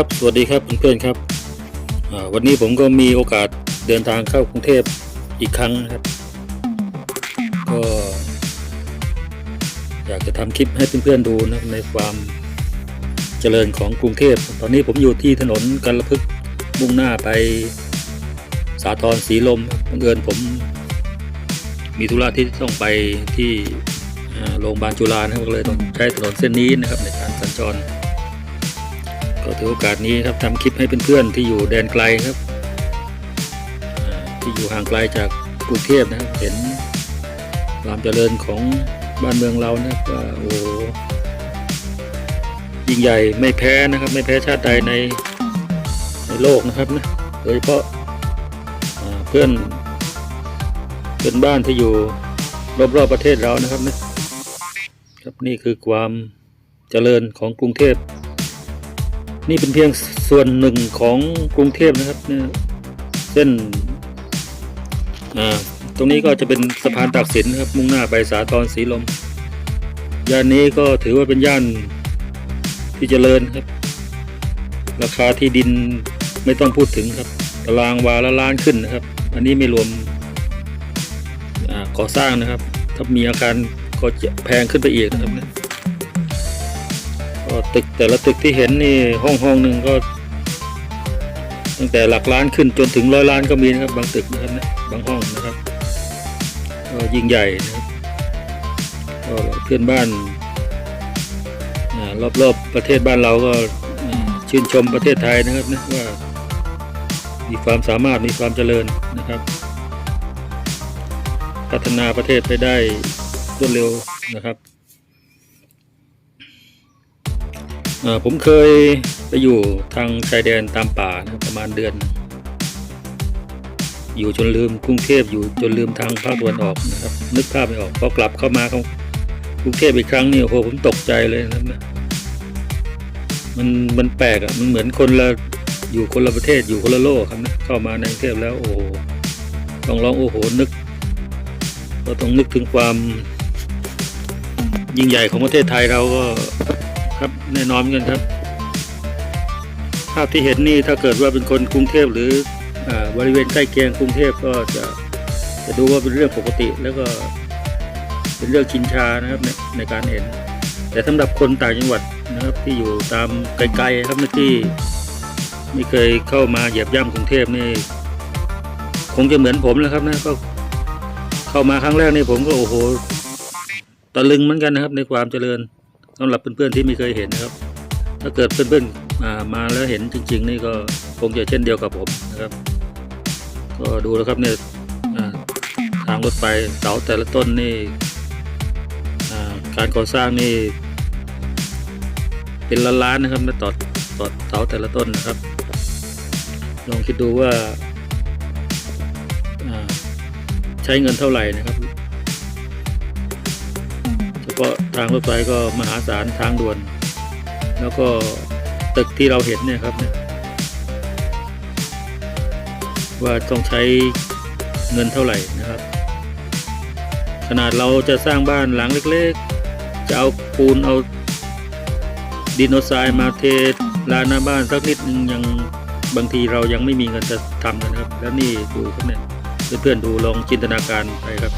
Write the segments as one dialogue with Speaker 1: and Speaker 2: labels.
Speaker 1: ครับสวัสดีครับเพื่อนๆครับวันนี้ผมก็มีโอกาสเดินทางเข้ากรุงเทพอีกครั้งนะครับ ก็อยากจะทำคลิปให้เพื่อนๆดูนะในความเจริญของกรุงเทพ ตอนนี้ผมอยู่ที่ถนนกันละพึกมุ่งหน้าไปสาทรสีลมบังเอิญผม มีธุระที่ต้องไปที่โรงพยาบาลจุฬานะครับเลยต้องใช้ถนนเส้นนี้นะครับในการสัญจร ก็ถือโอกาสนี้ครับทำคลิปให้เพื่อนๆที่อยู่แดนไกลครับ ที่อยู่ห่างไกลจากกรุงเทพนะครับเห็นความเจริญของบ้านเมืองเรานะครับโอ้ยิ่งใหญ่ไม่แพ้นะครับ ไม่แพ้ชาติใดในในโลกนะครับนะโดยเฉพาะเพื่อนเพื่อนบ้านที่อยู่รอบๆประเทศเรานะครับนะครับนี่คือความเจริญของกรุงเทพ นี่เป็นเพียงส่วนหนึ่งของกรุงเทพนะครับเนี่ยเส้นอ่าตรงนี้ก็จะเป็นสะพานตากสินครับ มุ่งหน้าไปสาทรสีลม ย่านนี้ก็ถือว่าเป็นย่านที่เจริญครับ ราคาที่ดินไม่ต้องพูดถึงครับ ตารางวาละล้านขึ้นนะครับ อันนี้ไม่รวมอ่าก่อสร้างนะครับ ถ้ามีอาคารก็จะแพงขึ้นไปอีกนะครับเนี่ย ก็ตึกแต่ละตึกที่เห็นนี่ห้องห้องหนึ่งก็ตั้งแต่หลักล้านขึ้นจนถึงร้อยล้านก็มีนะครับ บางตึกนะครับนะบางห้องนะครับก็ยิ่งใหญ่นะครับก็เพื่อนบ้านรอบๆประเทศบ้านเราก็ชื่นชมประเทศไทยนะครับนะว่า มีความสามารถมีความเจริญนะครับ พัฒนาประเทศไปได้รวดเร็วนะครับ ผมเคยไปอยู่ทางชายแดนตามป่านะครับประมาณเดือน อยู่จนลืมกรุงเทพอยู่จนลืมทางภาคตะวันออกนะครับ นึกภาพไม่ออกพอกลับเข้ามาของกรุงเทพอีกครั้งนี่โอ้โหผมตกใจเลยนะครับนะมันมันแปลกอะ่ะมันเหมือนคนละอยู่คนละประเทศอยู่คนละโลกครับนะเข้ามาในกรุงเทพแล้วโอ้โหต้องร้องโอ้โหนึก ก็ต้องนึกถึงความยิ่งใหญ่ของประเทศไทยเราก็ ครับแน่นอนเหมือนกันครับ ภาพที่เห็นนี่ถ้าเกิดว่าเป็นคนกรุงเทพหรืออบริเวณใกล้เคียงกรุงเทพก็จะจะดูว่าเป็นเรื่องปกติแล้วก็เป็นเรื่องชินชานะครับในในการเห็น แต่สำหรับคนต่างจังหวัดนะครับที่อยู่ตามไกลๆครับที่ไม่เคยเข้ามาเหยียบย่ำกรุงเทพนี่คงจะเหมือนผมแล้วครับนะก็เข้ามาครั้งแรกนี่ผมก็โอ้โหตะลึงเหมือนกันนะครับในความเจริญ สำหรับเพื่อนๆที่ไม่เคยเห็นนะครับ ถ้าเกิดเพื่อนๆอ่ามาแล้วเห็นจริง ๆ นี่ก็คงจะเช่นเดียวกับผมนะครับ ก็ดูแล้วครับเนี่ยทางรถไฟเสาแต่ละต้นนี่การก่อสร้างนี่เป็นล้านๆนะครับนะต่อต่อเสาแต่ละต้นนะครับ ลองคิดดูว่าใช้เงินเท่าไหร่นะครับ เฉพาะทางรถไฟก็มหาศาลทางด่วน แล้วก็ตึกที่เราเห็นเนี่ยครับเนี่ยว่าต้องใช้เงินเท่าไหร่นะครับ ขนาดเราจะสร้างบ้านหลังเล็กๆ จะเอาปูนเอาดินเอาทรายมาเทลานหน้าบ้านสักนิดนึงยังบางทีเรายังไม่มีเงินจะทำนนะครับ แล้วนี่ดูครับเนี่ยเพื่อนๆดูลองจินตนาการไปครับ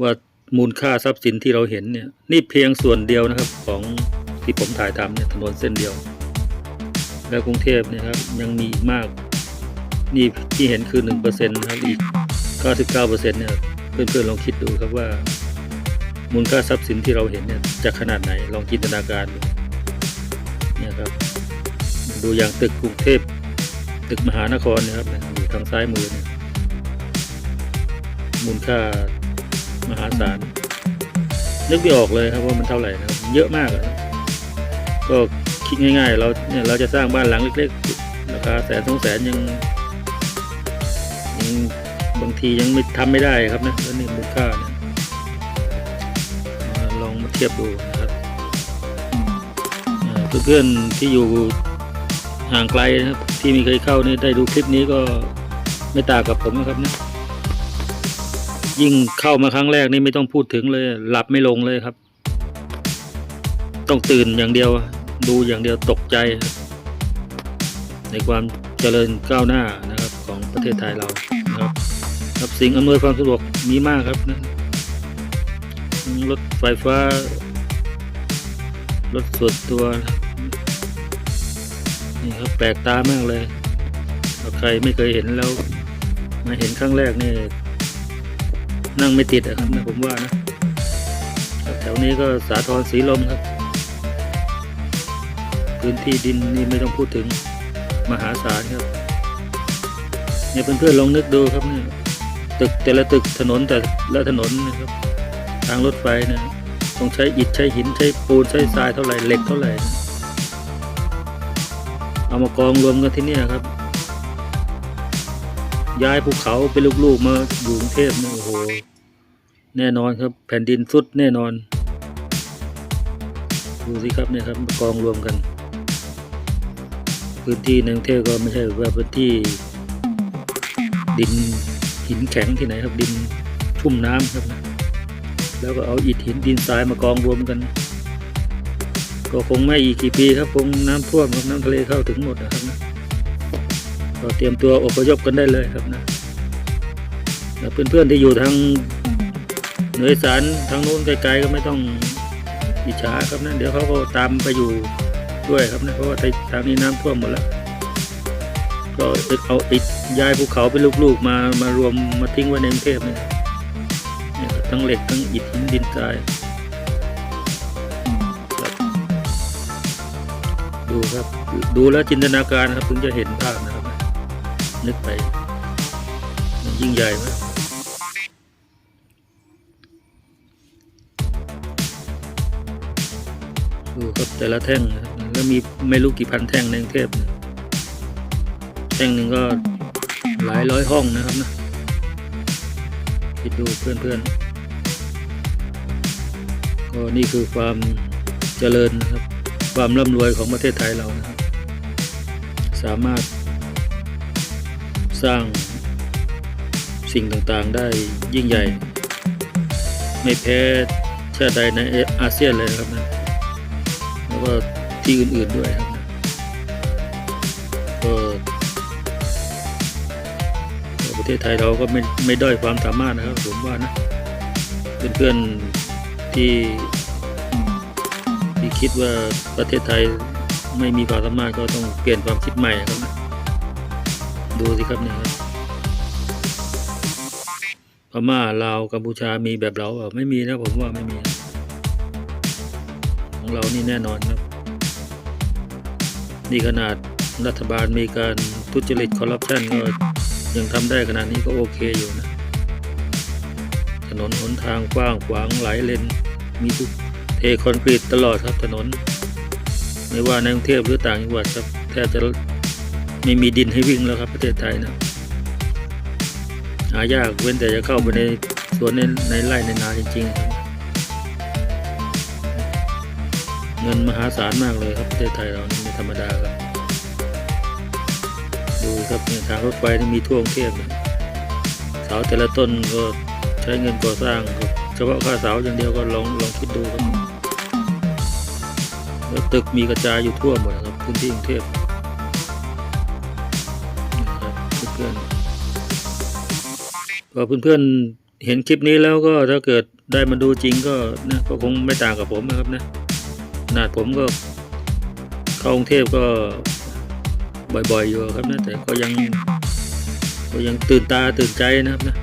Speaker 1: ว่า มูลค่าทรัพย์สินที่เราเห็นเนี่ยนี่เพียงส่วนเดียวนะครับของที่ผมถ่ายทำเนี่ยถนนเส้นเดียว แล้วกรุงเทพเนี่ยครับยังมีอีกมาก นี่ที่เห็นคือหนึ่งเปอร์เซ็นต์นะครับอีกเก้าสิบเก้าเปอร์เซ็นต์เนี่ยเพื่อนๆลองคิดดูครับว่า มูลค่าทรัพย์สินที่เราเห็นเนี่ยจะขนาดไหนลองจินตนาการดูเนี่ยครับดูอย่างตึกกรุงเทพตึกมหานครเนะครับอยู่ทางซ้ายมือเนี่ยมูลค่า มหาศาลนึกไม่ออกเลยครับว่ามันเท่าไหร่นะครับเยอะมากนะก็คิดง่ายๆ เราเนี่ยเราจะสร้างบ้านหลังเล็กๆราคาแสนสองแสนยังยังบางทียังไม่ทำไม่ได้ครับนะแล้วนี่มูลค่าเนี่ยลองมาเทียบดูนะครับเพื่อนๆที่อยู่ห่างไกลนะครับที่ไม่เคยเข้านี่ได้ดูคลิปนี้ก็ไม่ต่างกับผมนะครับนะ ยิ่งเข้ามาครั้งแรกนี่ไม่ต้องพูดถึงเลย หลับไม่ลงเลยครับ ต้องตื่นอย่างเดียว ดูอย่างเดียวตกใจ ในความเจริญก้าวหน้านะครับของประเทศไทยเรานะครับครับสิ่งอำนวยความสะดวกมีมากครับนะรถไฟฟ้ารถส่วนตัวนี่ครับแปลกตามากเลย ใครไม่เคยเห็นแล้ว มาเห็นครั้งแรกนี่ นั่งไม่ติดอะครับนะผมว่านะแถวนี้ก็สาทรสีลมครับ พื้นที่ดินนี่ไม่ต้องพูดถึงมหาศาลครับเนี่ยเพื่อนๆลองนึกดูครับเนี่ยตึกแต่ละตึกถนนแต่ละถนนนะครับ ทางรถไฟเนี่ยต้องใช้อิฐใช้หินใช้ปูนใช้ทรายเท่าไหร่เหล็กเท่าไหร่ เอามากองรวมกันที่นี่ครับ ย้ายภูเขาเป็นลูกๆมาอยู่กรุงเทพนี่โอ้โห แน่นอนครับ แผ่นดินสุดแน่นอน ดูสิครับเนี่ยครับกองรวมกัน พื้นที่ในกรุงเทพก็ไม่ใช่ว่าพื้นที่ ดินหินแข็งที่ไหนครับดินชุ่มน้ำครับนะแล้วก็เอาอิฐหินดินทรายมากองรวมกัน ก็คงไม่อีกกี่ปีครับคงน้ำท่วมครับน้ำทะเลเข้าถึงหมดนะครับนะ ก็เตรียมตัวอพยพกันได้เลยครับนะแล้วเพื่อนๆที่อยู่ทางเหนือสารทางนู้นไกลๆก็ไม่ต้องอิจฉาครับนะเดี๋ยวเขาก็ตามไปอยู่ด้วยครับนะเพราะว่าทางนี้น้ำท่วมหมดแล้วก็เอาอิฐย้ายภูเขาเป็นลูกๆมามารวมมาทิ้งไว้ในกรุงเทพเนี่ยเนี่ยทั้งเหล็กทั้งอิฐหินดินทรายดูครับดูแล้วจินตนาการครับถึงจะเห็นภาพนะ ครับนะนึกไป มันยิ่งใหญ่มากดูครับแต่ละแท่งนะครับแล้วมีไม่รู้กี่พันแท่งในกรุงเทพเนี่ยแท่งหนึ่งก็หลายร้อยห้องนะครับนะคิดดูเพื่อนๆก็นี่คือความเจริญนะครับ ความร่ำรวยของประเทศไทยเรานะครับ สามารถ สร้างสิ่งต่างๆได้ยิ่งใหญ่ ไม่แพ้ชาติใดในอาเซียนเลยนะครับนะแล้วก็ที่อื่นๆด้วยครับนะก็ประเทศไทยเราก็ไม่ไม่ด้อยความสามารถนะครับผมว่านะเพื่อนๆที่ที่คิดว่าประเทศไทยไม่มีความสามารถก็ต้องเปลี่ยนความคิดใหม่ครับ ดูสิครับเนี่ยครับพม่าลาวกัมพูชามีแบบเราเปล่าไม่มีนะผมว่าไม่มีของเรานี่แน่นอนครับ นี่ขนาดรัฐบาลมีการทุจริตคอร์รัปชันก็ยังทำได้ขนาดนี้ก็โอเคอยู่นะ ถนนหนทางกว้างขวางหลายเลน มีทุกเทคอนกรีตตลอดครับถนน ไม่ว่าในกรุงเทพหรือต่างจังหวัดครับแทบจะ ไม่มีดินให้วิ่งแล้วครับประเทศไทยนะหายากเว้นแต่จะเข้าไปในสวนในในไร่ในนาจริงๆ เงินมหาศาลมากเลยครับประเทศไทยเรานี่ไม่ธรรมดาครับ ดูครับเนี่ยทางรถไฟนี่มีทั่วกรุงเทพเลยเสาแต่ละต้นก็ใช้เงินก่อสร้างครับเฉพาะค่าเสาอย่างเดียวก็ลองลองคิดดูครับแล้วตึกมีกระจายอยู่ทั่วหมดครับพื้นที่กรุงเทพ เพื่อนก็เพื่อนๆเห็นคลิปนี้แล้วก็ถ้าเกิดได้มาดูจริงก็นะก็คงไม่ต่างกับผมนะครับนะขนาดผมก็เข้ากรุงเทพก็บ่อยๆอยู่ครับนะแต่ก็ยังก็ยังตื่นตาตื่นใจนะครับนะ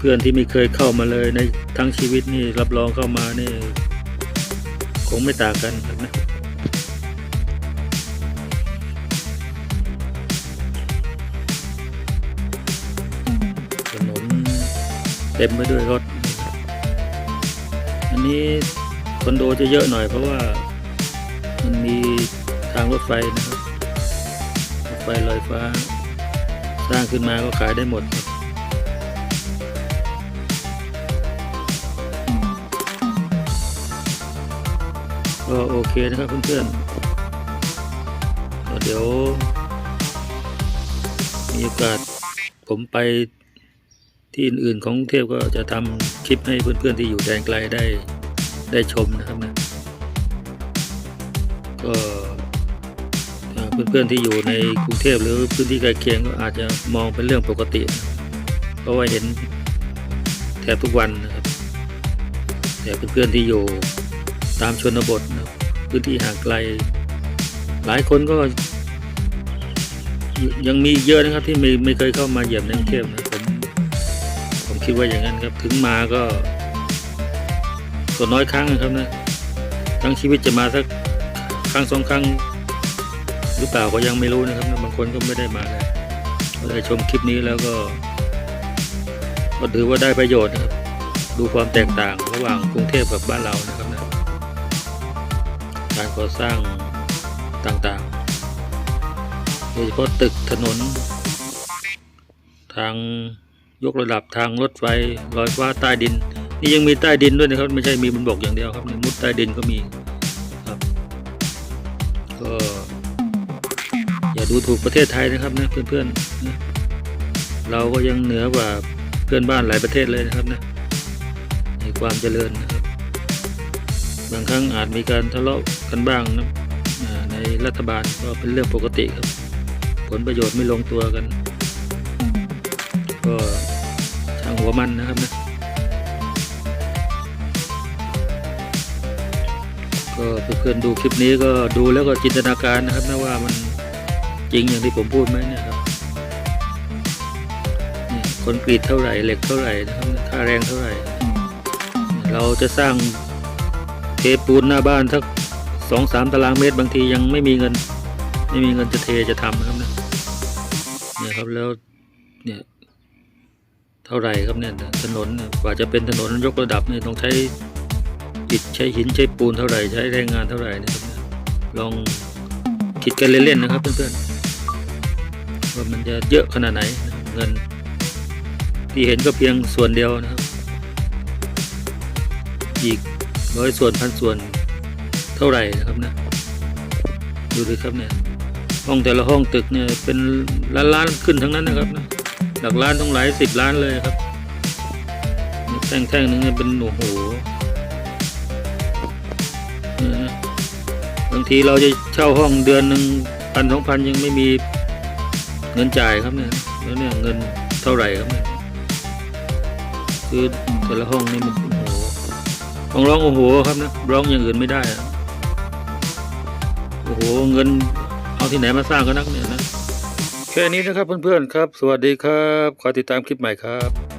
Speaker 1: เพื่อนๆที่ไม่เคยเข้ามาเลยในทั้งชีวิตนี่รับรองเข้ามานี่คงไม่ต่างกันครับนะ เต็มไปด้วยรถ อันนี้คอนโดจะเยอะหน่อยเพราะว่ามันมีทางรถไฟนะครับรถไฟลอยฟ้า สร้างขึ้นมาก็ขายได้หมดครับก็โอเคนะครับเพื่อนๆเดี๋ยว มีโอกาสผมไป ที่อื่นๆของกรุงเทพก็จะทำคลิปให้เพื่อนๆที่อยู่แดนไกลได้ได้ชมนะครับนะก็เพื่อนๆที่อยู่ในกรุงเทพหรือพื้นที่ใกล้เคียงก็อาจจะมองเป็นเรื่องปกติ เพราะว่าเห็นแทบทุกวันนะครับแต่เพื่อนๆที่อยู่ตามชนบทนะพื้นที่ห่างไกล หลายคนก็ยังมีเยอะนะครับที่ไม่ไม่เคยเข้ามาเหยียมในกรุงเทพนะ คิดว่าอย่างนั้นครับถึงมาก็ ก็น้อยครั้งนะครับนะทั้งชีวิตจะมาสักครั้งสองครั้ง หรือเปล่าก็ยังไม่รู้นะครับนะบางคนก็ไม่ได้มาเลยได้ชมคลิปนี้แล้วก็ ก็ถือว่าได้ประโยชน์นะครับ ดูความแตกต่างระหว่างกรุงเทพกับบ้านเรานะครับนะการก่อสร้างต่างๆ โดยเฉพาะตึกถนน ทาง ยกระดับทางรถไฟลอยฟ้าใต้ดิน นี่ยังมีใต้ดินด้วยนะครับ ไม่ใช่มีบนบกอย่างเดียวครับมุดใต้ดินก็มีครับก็อย่าดูถูกประเทศไทยนะครับนะเพื่อนๆนะเราก็ยังเหนือกว่าเพื่อนบ้านหลายประเทศเลยนะครับนะในความเจริญนะครับ บางครั้งอาจมีการทะเลาะกันบ้างนะในรัฐบาลก็เป็นเรื่องปกติครับ ผลประโยชน์ไม่ลงตัวกัน ก็ช่างหัวมันนะครับนะก็เพื่อนๆดูคลิปนี้ก็ดูแล้วก็จินตนาการนะครับนะว่ามันจริงอย่างที่ผมพูดไหมเนี่ยครับคอนกรีตเท่าไหร่เหล็กเท่าไหร่นะครับค่าแรงเท่าไหร่ เราจะสร้างเทปูนหน้าบ้านสักสองสามตารางเมตรบางทียังไม่มีเงิน ไม่มีเงินจะเทจะทำนะครับเนี่ยเนี่ยครับแล้วเนี่ย เท่าไหร่ครับเนี่ยถนนกว่าจะเป็นถนนยกระดับเนี่ยต้องใช้อิฐใช้หินใช้ปูนเท่าไหร่ใช้แรงงานเท่าไหร่นะครับเนี่ยลองคิดกันเล่นๆนะครับเพื่อนๆว่ามันจะเยอะขนาดไหนนะเงิน ที่เห็นก็เพียงส่วนเดียวนะครับ อีกร้อยส่วนพันส่วนเท่าไหร่นะครับนะดูดิครับเนี่ยห้องแต่ละห้องตึกเนี่ยเป็นล้านล้านๆขึ้นทั้งนั้นนะครับนะ หลักล้านต้องหลายสิบล้านเลยครับแท่งแท่งๆหนึงเนี่ยเป็นโอ้โหบางทีเราจะเช่าห้องเดือนหนึ่งพันสองพันยังไม่มีเงินจ่ายครับเนี่ยแล้วเนี่ยเงินเท่าไหร่ครับเนี่ยคือแต่ละห้องนี่มันโอ้โหต้องร้องโอ้โหครับนะร้องอย่างอื่นไม่ได้อะโอ้โหเงินเอาที่ไหนมาสร้างกันนักเนี่ยนะ แค่นี้นะครับเพื่อนๆครับ สวัสดีครับ ขอติดตามคลิปใหม่ครับ